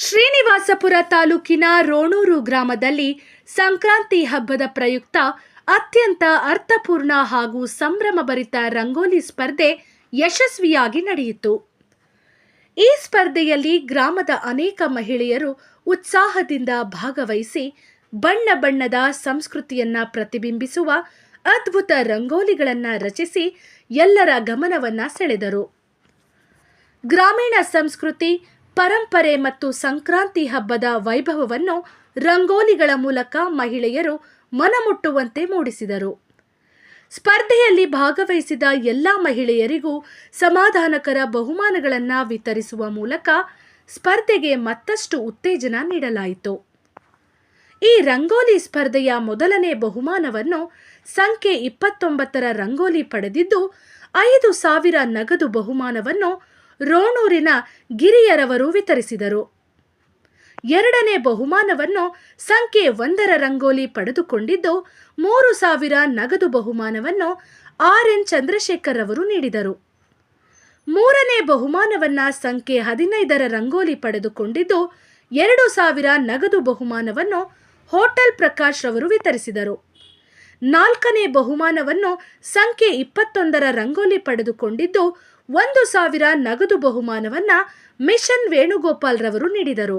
ಶ್ರೀನಿವಾಸಪುರ ತಾಲೂಕಿನ ರೋಣೂರು ಗ್ರಾಮದಲ್ಲಿ ಸಂಕ್ರಾಂತಿ ಹಬ್ಬದ ಪ್ರಯುಕ್ತ ಅತ್ಯಂತ ಅರ್ಥಪೂರ್ಣ ಹಾಗೂ ಸಂಭ್ರಮಭರಿತ ರಂಗೋಲಿ ಸ್ಪರ್ಧೆ ಯಶಸ್ವಿಯಾಗಿ ನಡೆಯಿತು. ಈ ಸ್ಪರ್ಧೆಯಲ್ಲಿ ಗ್ರಾಮದ ಅನೇಕ ಮಹಿಳೆಯರು ಉತ್ಸಾಹದಿಂದ ಭಾಗವಹಿಸಿ ಬಣ್ಣ ಬಣ್ಣದ ಸಂಸ್ಕೃತಿಯನ್ನ ಪ್ರತಿಬಿಂಬಿಸುವ ಅದ್ಭುತ ರಂಗೋಲಿಗಳನ್ನ ರಚಿಸಿ ಎಲ್ಲರ ಗಮನವನ್ನ ಸೆಳೆದರು. ಗ್ರಾಮೀಣ ಸಂಸ್ಕೃತಿ ಪರಂಪರೆ ಮತ್ತು ಸಂಕ್ರಾಂತಿ ಹಬ್ಬದ ವೈಭವವನ್ನು ರಂಗೋಲಿಗಳ ಮೂಲಕ ಮಹಿಳೆಯರು ಮನಮುಟ್ಟುವಂತೆ ಮೂಡಿಸಿದರು. ಸ್ಪರ್ಧೆಯಲ್ಲಿ ಭಾಗವಹಿಸಿದ ಎಲ್ಲ ಮಹಿಳೆಯರಿಗೂ ಸಮಾಧಾನಕರ ಬಹುಮಾನಗಳನ್ನು ವಿತರಿಸುವ ಮೂಲಕ ಸ್ಪರ್ಧೆಗೆ ಮತ್ತಷ್ಟು ಉತ್ತೇಜನ ನೀಡಲಾಯಿತು. ಈ ರಂಗೋಲಿ ಸ್ಪರ್ಧೆಯ ಮೊದಲನೇ ಬಹುಮಾನವನ್ನು ಸಂಖ್ಯೆ ಇಪ್ಪತ್ತೊಂಬತ್ತರ ರಂಗೋಲಿ ಪಡೆದಿದ್ದು, ಐದು ಸಾವಿರ ನಗದು ಬಹುಮಾನವನ್ನು ರೋಣೂರಿನ ಗಿರಿಯರವರು ವಿತರಿಸಿದರು. ಎರಡನೇ ಬಹುಮಾನವನ್ನು ಸಂಖ್ಯೆ ಒಂದರ ರಂಗೋಲಿ ಪಡೆದುಕೊಂಡಿದ್ದು, ಮೂರು ಸಾವಿರ ನಗದು ಬಹುಮಾನವನ್ನು ಆರ್ ಎನ್ ಚಂದ್ರಶೇಖರ್ ಅವರು ನೀಡಿದರು. ಮೂರನೇ ಬಹುಮಾನವನ್ನು ಸಂಖ್ಯೆ ಹದಿನೈದರ ರಂಗೋಲಿ ಪಡೆದುಕೊಂಡಿದ್ದು, ಎರಡು ಸಾವಿರ ನಗದು ಬಹುಮಾನವನ್ನು ಹೋಟೆಲ್ ಪ್ರಕಾಶ್ ರವರು ವಿತರಿಸಿದರು. ನಾಲ್ಕನೇ ಬಹುಮಾನವನ್ನು ಸಂಖ್ಯೆ ಇಪ್ಪತ್ತೊಂದರ ರಂಗೋಲಿ ಪಡೆದುಕೊಂಡಿದ್ದು ಒಂದು ಸಾವಿರ ನಗದು ಬಹುಮಾನವನ್ನ ಮಿಷನ್ ವೇಣುಗೋಪಾಲ್ ರವರು ನೀಡಿದರು.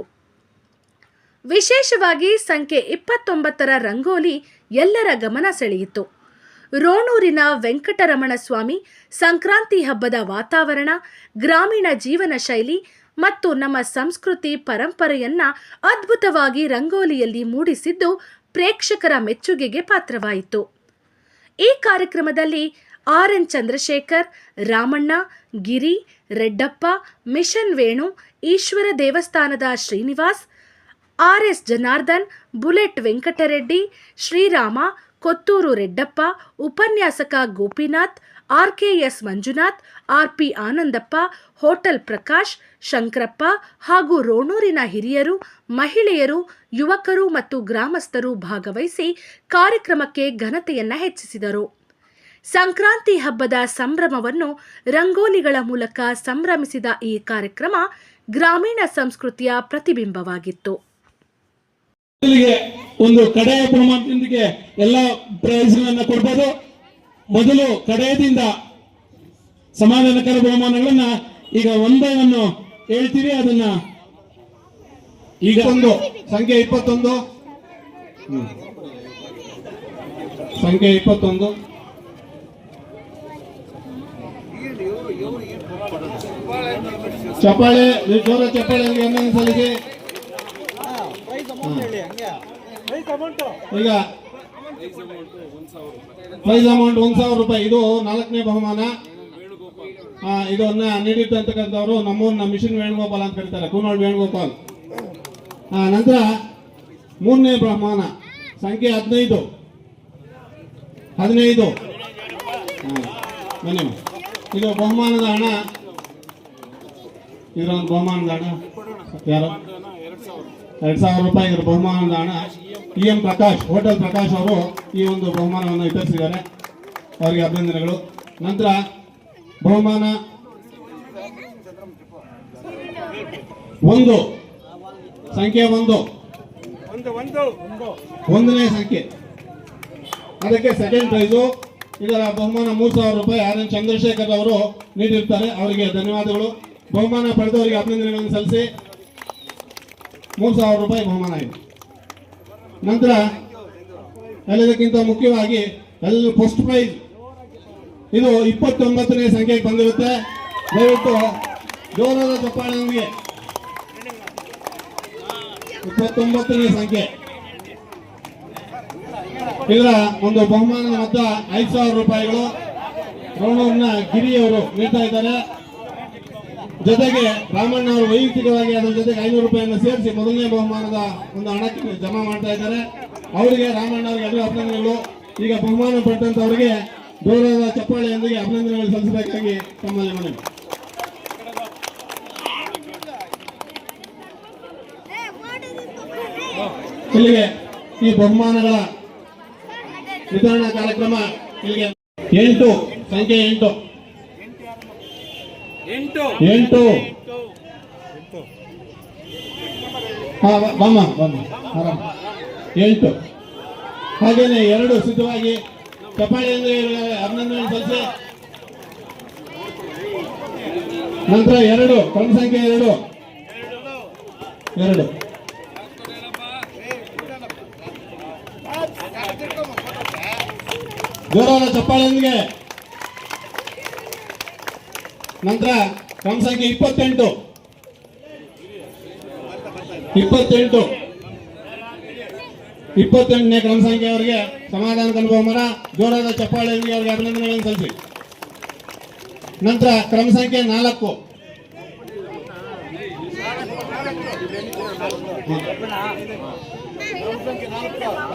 ವಿಶೇಷವಾಗಿ ಸಂಖ್ಯೆ ಇಪ್ಪತ್ತೊಂಬತ್ತರ ರಂಗೋಲಿ ಎಲ್ಲರ ಗಮನ ಸೆಳೆಯಿತು. ರೋಣೂರಿನ ವೆಂಕಟರಮಣ ಸ್ವಾಮಿ ಸಂಕ್ರಾಂತಿ ಹಬ್ಬದ ವಾತಾವರಣ, ಗ್ರಾಮೀಣ ಜೀವನ ಶೈಲಿ ಮತ್ತು ನಮ್ಮ ಸಂಸ್ಕೃತಿ ಪರಂಪರೆಯನ್ನ ಅದ್ಭುತವಾಗಿ ರಂಗೋಲಿಯಲ್ಲಿ ಮೂಡಿಸಿದ್ದು ಪ್ರೇಕ್ಷಕರ ಮೆಚ್ಚುಗೆಗೆ ಪಾತ್ರವಾಯಿತು. ಈ ಕಾರ್ಯಕ್ರಮದಲ್ಲಿ R N Chandrashekar, Ramanna, Giri, Reddappa, mission Venu, Eshwara ದೇವಸ್ಥಾನದ Srinivas, R S Janardhan, bullet Venkatareddy, Srirama, Kotturu Reddappa, ಉಪನ್ಯಾಸಕ Gopinath, R K S Manjunath, R P Anandappa, hotel Prakash, Shankarappa ಹಾಗೂ ರೋಣೂರಿನ ಹಿರಿಯರು, ಮಹಿಳೆಯರು, ಯುವಕರು ಮತ್ತು ಗ್ರಾಮಸ್ಥರು ಭಾಗವಹಿಸಿ ಕಾರ್ಯಕ್ರಮಕ್ಕೆ ಘನತೆಯನ್ನು ಹೆಚ್ಚಿಸಿದರು. ಸಂಕ್ರಾಂತಿ ಹಬ್ಬದ ಸಂಭ್ರಮವನ್ನು ರಂಗೋಲಿಗಳ ಮೂಲಕ ಸಂಭ್ರಮಿಸಿದ ಈ ಕಾರ್ಯಕ್ರಮ ಗ್ರಾಮೀಣ ಸಂಸ್ಕೃತಿಯ ಪ್ರತಿಬಿಂಬವಾಗಿತ್ತು. ಒಂದು ಕಡೆಯ ಪ್ರಮಾಣದೊಂದಿಗೆ ಎಲ್ಲ ಪ್ರೈಸ್ಗಳನ್ನು ಕೊಡ್ಬೋದು. ಮೊದಲು ಕಡೆಯದಿಂದ ಸಮಾಧಾನಕರ ಬಹುಮಾನಗಳನ್ನ ಈಗ ಒಂದನ್ನು ಹೇಳ್ತೀವಿ. ಅದನ್ನ ಈಗ ಒಂದು ಸಂಖ್ಯೆ ಇಪ್ಪತ್ತೊಂದು. ಸಂಖ್ಯೆ ಇಪ್ಪತ್ತೊಂದು. ಚಪ್ಪಾಳೆ ಜೋರ ಚಪ್ಪಾಳೆ ಸಲಿಗೆ ಈಗ ಪ್ರೈಸ್ ಅಮೌಂಟ್ ಒಂದ್ ಸಾವಿರ ರೂಪಾಯಿ. ಇದು ನಾಲ್ಕನೇ ಬಹುಮಾನ. ಇದನ್ನ ನೀಡಿರ್ತಕ್ಕಂಥವ್ರು ನಮ್ಮೂರಿನ ಮಿಷನ್ ವೇಣುಗೋಪಾಲ್ ಅಂತ ಕರೀತಾರೆ, ಕೂನೋಳ್ ವೇಣುಗೋಪಾಲ್. ನಂತರ ಮೂರನೇ ಬಹುಮಾನ, ಸಂಖ್ಯೆ ಹದಿನೈದು. ಹದಿನೈದು. ಬನ್ನಿ. ಇದು ಬಹುಮಾನದ ಹಣ. ಇದರ ಬಹುಮಾನದ ಹಣ. ಯಾರು? ಎರಡ್ ಸಾವಿರ ರೂಪಾಯಿ ಇದ್ರ ಬಹುಮಾನದ ಹಣ. E M Prakash, hotel Prakash ಅವರು ಈ ಒಂದು ಬಹುಮಾನವನ್ನು ವಿತರಿಸಿದ್ದಾರೆ. ಅವರಿಗೆ ಅಭಿನಂದನೆಗಳು. ನಂತರ ಬಹುಮಾನ ಒಂದು. ಸಂಖ್ಯೆ ಒಂದು. ಒಂದನೇ ಸಂಖ್ಯೆ. ಅದಕ್ಕೆ ಸೆಕೆಂಡ್ ಪ್ರೈಸು ಇದರ ಬಹುಮಾನ ಮೂರು ಸಾವಿರ ರೂಪಾಯಿ ಆರ್ ಎನ್ ಚಂದ್ರಶೇಖರ್ ಅವರು ನೀಡಿರ್ತಾರೆ ಅವರಿಗೆ ಧನ್ಯವಾದಗಳು. ಬಹುಮಾನ ಪಡೆದವರಿಗೆ ಅಭಿನಂದನೆಗಳನ್ನು ಸಲ್ಲಿಸಿ. ಮೂರು ಸಾವಿರ ರೂಪಾಯಿ ಬಹುಮಾನ ಇದೆ ನಂತರ ಎಲ್ಲದಕ್ಕಿಂತ ಮುಖ್ಯವಾಗಿ ಎಲ್ಲ ಫಸ್ಟ್ ಪ್ರೈಸ್. ಇದು ಇಪ್ಪತ್ತೊಂಬತ್ತನೇ ಸಂಖ್ಯೆಗೆ ಬಂದಿರುತ್ತೆ. ದಯವಿಟ್ಟು ಜೋರದ ಚಪ್ಪಾಳೆ ನಮಗೆ. ಇಪ್ಪತ್ತೊಂಬತ್ತನೇ ಸಂಖ್ಯೆ. ಇದರ ಒಂದು ಬಹುಮಾನದ ಮೊತ್ತ ಐದು ಸಾವಿರ ರೂಪಾಯಿಗಳು. ರೋಣೂರಿನ ಗಿರಿಯವರು ನೀಡ್ತಾ ಇದ್ದಾರೆ. ಜೊತೆಗೆ ರಾಮಣ್ಣ ಅವರು ವೈಯಕ್ತಿಕವಾಗಿ ಅದರ ಜೊತೆಗೆ ಐನೂರು ರೂಪಾಯಿಯನ್ನು ಸೇರಿಸಿ ಮೊದಲನೇ ಬಹುಮಾನದ ಒಂದು ಹಣಕ್ಕೆ ಜಮಾ ಮಾಡ್ತಾ ಇದ್ದಾರೆ. ಅವರಿಗೆ ರಾಮಣ್ಣ ಅವರಿಗೆ ಎಲ್ಲ ಅಭಿನಂದನೆಗಳು. ಈಗ ಬಹುಮಾನ ಪಟ್ಟಂತವರಿಗೆ ಗೌರವದ ಚಪ್ಪಾಳೆಯೊಂದಿಗೆ ಅಭಿನಂದನೆಗಳು ಸಲ್ಲಿಸಬೇಕಾಗಿ ತಮ್ಮಲ್ಲಿ ಮನವಿ. ಇಲ್ಲಿಗೆ ಈ ಬಹುಮಾನಗಳ ವಿತರಣಾ ಕಾರ್ಯಕ್ರಮ ಇಲ್ಲಿಗೆ ಎಂಟು ಸಂಖ್ಯೆ ಎಂಟು. ಎಂಟು. ಬಮ್ಮ ಬಮ್ಮ ಆರಾಮ. ಎಂಟು. ಹಾಗೇನೆ ಎರಡು ಸಿದ್ಧವಾಗಿ ಚಪ್ಪಾಳೆಯಿಂದ ಅಭಿನಂದನೆ ಸಲ್ಲಿಸಿ. ನಂತರ ಎರಡು ಕ್ರಮ ಸಂಖ್ಯೆ ಎರಡು. ಎರಡು. ಜೋರಾದ ಚಪ್ಪಾಳೆಯೊಂದಿಗೆ ನಂತರ ಕ್ರಮ ಸಂಖ್ಯೆ ಇಪ್ಪತ್ತೆಂಟು. ಇಪ್ಪತ್ತೆಂಟು. ಇಪ್ಪತ್ತೆಂಟನೇ ಕ್ರಮ ಸಂಖ್ಯೆ ಅವರಿಗೆ ಸಮಾಧಾನ ಅನುಭವ ಮರ. ಜೋರಾದ ಚಪ್ಪಾಳೆಯೊಂದಿಗೆ ಅವರಿಗೆ ಅಭಿನಂದನೆಗಳನ್ನು ಸಲ್ಲಿಸಿ. ನಂತರ ಕ್ರಮ ಸಂಖ್ಯೆ ನಾಲ್ಕು.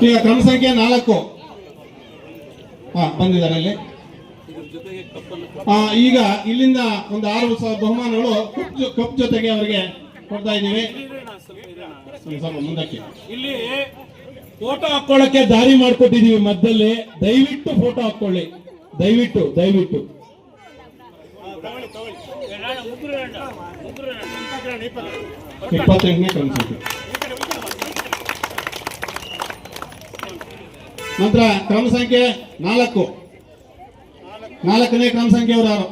ಈಗ ಕ್ರಮ ಸಂಖ್ಯೆ ನಾಲ್ಕು. ಹಾ ಬಂದಿದ್ದಾರೆ ಅಲ್ಲಿ. ಈಗ ಇಲ್ಲಿಂದ ಒಂದು ಆರು ಸಾವಿರ ಬಹುಮಾನಗಳು ಕಪ್ ಕಪ್ ಜೊತೆಗೆ ಅವರಿಗೆ ಕೊಡ್ತಾ ಇದ್ದೀವಿ. ಮುಂದಕ್ಕೆ. ಇಲ್ಲಿ ಫೋಟೋ ಹಾಕೊಳ್ಳಕ್ಕೆ ದಾರಿ ಮಾಡ್ಕೊಟ್ಟಿದೀವಿ ಮಧ್ಯದಲ್ಲಿ. ದಯವಿಟ್ಟು ಫೋಟೋ ಹಾಕೊಳ್ಳಿ. ದಯವಿಟ್ಟು ದಯವಿಟ್ಟು. ಇಪ್ಪತ್ತೆಂಟನೇ ಕ್ರಮ ನಂತರ ಕ್ರಮ ಸಂಖ್ಯೆ ನಾಲ್ಕು. ನಾಲ್ಕನೇ ಕ್ರಮ ಸಂಖ್ಯೆ ಅವರು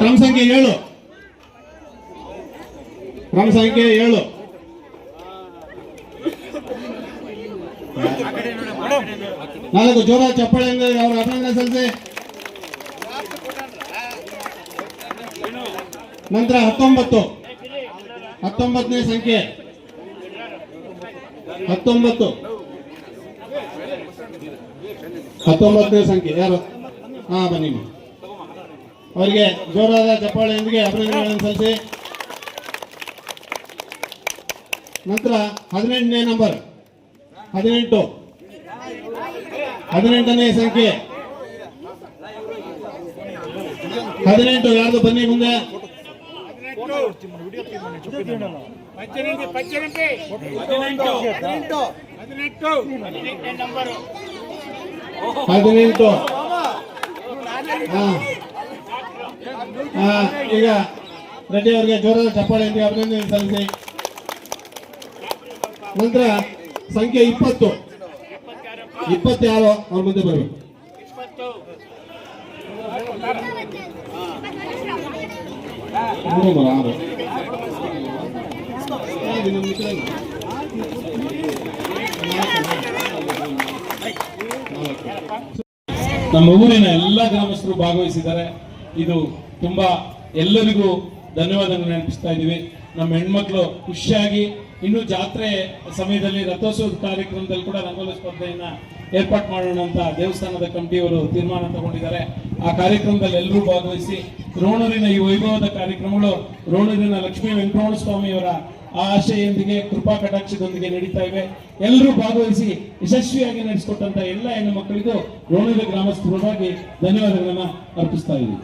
ಕ್ರಮ ಸಂಖ್ಯೆ ಏಳು. ಕ್ರಮ ಸಂಖ್ಯೆ ಏಳು. ನಾಲ್ಕು ಜೋರ ಚಪ್ಪಾಳೆಯಿಂದ ಅವರ ಅಭಿನಂದನೆ ಸಲ್ಲಿಸಿ. ನಂತರ ಹತ್ತೊಂಬತ್ತು. ಹತ್ತೊಂಬತ್ತನೇ ಸಂಖ್ಯೆ. ಹತ್ತೊಂಬತ್ತು. ಹತ್ತೊಂಬತ್ತನೇ ಸಂಖ್ಯೆ, ಯಾರು? ಹಾ, ಬನ್ನಿ ಅವರಿಗೆ ಜೋರಾದ ಚಪ್ಪಾಳೆಯೊಂದಿಗೆ ಅಭಿನಂದನೆಗಳನ್ನು ಸಲ್ಲಿಸಿ. ನಂತರ ಹದಿನೆಂಟನೇ ನಂಬರ್, ಹದಿನೆಂಟು. ಹದಿನೆಂಟನೇ ಸಂಖ್ಯೆ. ಹದಿನೆಂಟು, ಯಾರ್ದು? ಬನ್ನಿ ಮುಂದೆ. ಹದಿನೆಂಟು ಹಾ ಹಾ ಈಗ ರೆಡ್ಡಿ ಅವರಿಗೆ ಜೋರಾದ ಚಪ್ಪಾಳೆಯೊಂದಿಗೆ ಅಭಿನಂದನೆ ಸಲ್ಲಿಸಿ ನಂತರ ಸಂಖ್ಯೆ ಇಪ್ಪತ್ತು ಇಪ್ಪತ್ತಾರು ಅವ್ರ ಮುಂದೆ ಬರಬೇಕು ನಮ್ಮ ಊರಿನ ಎಲ್ಲ ಗ್ರಾಮಸ್ಥರು ಭಾಗವಹಿಸಿದ್ದಾರೆ. ಇದು ತುಂಬಾ ಎಲ್ಲರಿಗೂ ಧನ್ಯವಾದಗಳು ನೆನಪಿಸ್ತಾ ಇದ್ದೀವಿ. ನಮ್ಮ ಹೆಣ್ಮಕ್ಳು ಖುಷಿಯಾಗಿ ಇನ್ನು ಜಾತ್ರೆ ಸಮಯದಲ್ಲಿ ರಥೋತ್ಸವದ ಕಾರ್ಯಕ್ರಮದಲ್ಲಿ ಕೂಡ ರಂಗೋಲಿ ಸ್ಪರ್ಧೆಯನ್ನ ಏರ್ಪಾಟ್ ಮಾಡೋಣ ಅಂತ ದೇವಸ್ಥಾನದ ಕಮಿಟಿಯವರು ತೀರ್ಮಾನ ತಗೊಂಡಿದ್ದಾರೆ. ಆ ಕಾರ್ಯಕ್ರಮದಲ್ಲಿ ಎಲ್ಲರೂ ಭಾಗವಹಿಸಿ ರೋಣೂರಿನ ಈ ವೈಭವದ ಕಾರ್ಯಕ್ರಮಗಳು ರೋಣೂರಿನ ಲಕ್ಷ್ಮೀ ವೆಂಕಟರಮಣ ಸ್ವಾಮಿಯವರ ಆ ಆಶೆಯೊಂದಿಗೆ ಕೃಪಾ ಕಟಾಕ್ಷದೊಂದಿಗೆ ನಡೀತಾ ಇವೆ. ಎಲ್ಲರೂ ಭಾಗವಹಿಸಿ ಯಶಸ್ವಿಯಾಗಿ ನಡೆಸಿಕೊಟ್ಟಂತ ಎಲ್ಲ ಹೆಣ್ಣು ಮಕ್ಕಳಿಗೂ ರೋಣೂರು ಗ್ರಾಮಸ್ಥರವಾಗಿ ಧನ್ಯವಾದಗಳನ್ನ ಅರ್ಪಿಸ್ತಾ ಇದ್ದೀವಿ